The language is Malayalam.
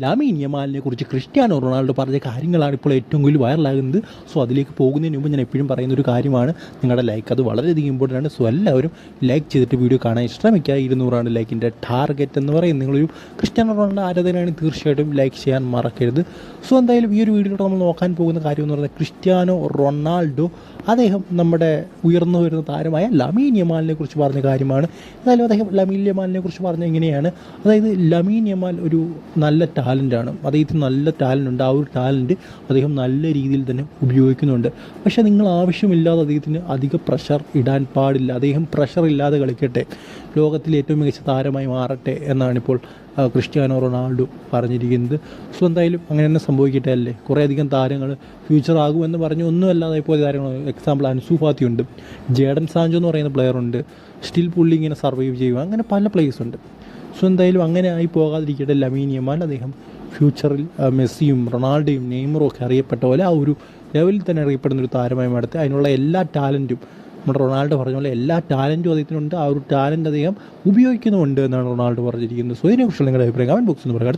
ലാമീൻ യമാലിനെ കുറിച്ച് ക്രിസ്ത്യാനോ റൊണാൾഡോ പറഞ്ഞ കാര്യങ്ങളാണ് ഇപ്പോൾ ഏറ്റവും കൂടുതൽ വൈറലാകുന്നത്. സോ അതിലേക്ക് പോകുന്നതിന് മുമ്പ് ഞാൻ എപ്പോഴും പറയുന്ന ഒരു കാര്യമാണ് നിങ്ങളുടെ ലൈക്ക് അത് വളരെയധികം ഇമ്പോർട്ടന്റ് ആണ്. സോ എല്ലാവരും ലൈക്ക് ചെയ്തിട്ട് വീഡിയോ കാണാൻ ശ്രമിക്കുക ഇരുന്നൂറാണ് ലൈക്കിന്റെ ടാർഗറ്റ് എന്ന് പറയുന്നത്. നിങ്ങളൊരു ക്രിസ്ത്യാനോ റൊണാൾഡോ ആരാധനയാണ് തീർച്ചയായിട്ടും ലൈക്ക് ചെയ്യാൻ മറക്കരുത്. സോ എന്തായാലും ഈ ഒരു വീഡിയോ നമ്മൾ നോക്കാൻ പോകുന്ന കാര്യം എന്ന് പറയുന്നത് ക്രിസ്ത്യാനോ റൊണാൾഡോ അദ്ദേഹം നമ്മുടെ ഉയർന്നു വരുന്ന താരമായ ലമീൻ യമാലിനെ കുറിച്ച് പറഞ്ഞ കാര്യമാണ്. എന്തായാലും അദ്ദേഹം ലമീൻ യമാലിനെ കുറിച്ച് പറഞ്ഞ ഇങ്ങനെയാണ്. അതായത് ലമീൻ യമാൽ ഒരു നല്ല ടാലന്റാണ് അദ്ദേഹത്തിന് നല്ല ടാലന്റ് ഉണ്ട്. ആ ഒരു ടാലന്റ് അദ്ദേഹം നല്ല രീതിയിൽ തന്നെ ഉപയോഗിക്കുന്നുണ്ട്. പക്ഷേ നിങ്ങൾ ആവശ്യമില്ലാതെ അദ്ദേഹത്തിന് അധിക പ്രഷർ ഇടാൻ പാടില്ല. അദ്ദേഹം പ്രഷർ ഇല്ലാതെ കളിക്കട്ടെ. ലോകത്തിലെ ഏറ്റവും മികച്ച താരമായി മാറട്ടെ എന്നാണിപ്പോൾ ക്രിസ്ത്യാനോ റൊണാൾഡോ പറഞ്ഞിരിക്കുന്നത്. സോ എന്തായാലും അങ്ങനെ തന്നെ സംഭവിക്കട്ടെ അല്ലേ? കുറേയധികം താരങ്ങൾ ഫ്യൂച്ചർ ആകുമെന്ന് പറഞ്ഞ് ഒന്നുമല്ലാതെ ഇപ്പോൾ താരങ്ങൾ എക്സാമ്പിൾ അൻസു ഉണ്ട്. ജേഡൻ സാഞ്ചോ എന്ന് പറയുന്ന പ്ലെയർ ഉണ്ട്. സ്റ്റിൽ പുള്ളി ഇങ്ങനെ സർവൈവ് ചെയ്യുക അങ്ങനെ പല പ്ലേയേഴ്സ് ഉണ്ട്. സോ എന്തായാലും അങ്ങനെ ആയി പോകാതിരിക്കട്ടെ. ലമീൻ യമാൽ അദ്ദേഹം ഫ്യൂച്ചറിൽ മെസ്സിയും റൊണാൾഡോയും നെയ്മറും ഒക്കെ അറിയപ്പെട്ട പോലെ ആ ഒരു ലെവലിൽ തന്നെ അറിയപ്പെടുന്ന ഒരു താരമായി മാറട്ടെ. അതിനുള്ള എല്ലാ ടാലന്റും നമ്മുടെ റൊണാൾഡോ പറഞ്ഞ പോലെ എല്ലാ ടാലന്റും അദ്ദേഹത്തിനുണ്ട്. ആ ഒരു ടാലന്റ് അദ്ദേഹം ഉപയോഗിക്കുന്നുമുണ്ട് എന്നാണ് റൊണാൾഡോ പറഞ്ഞിരിക്കുന്നത്. സോ ഇതിനെക്കുറിച്ചുള്ള നിങ്ങളുടെ അഭിപ്രായം കമന്റ് ബോക്സ് എന്ന് പറയാം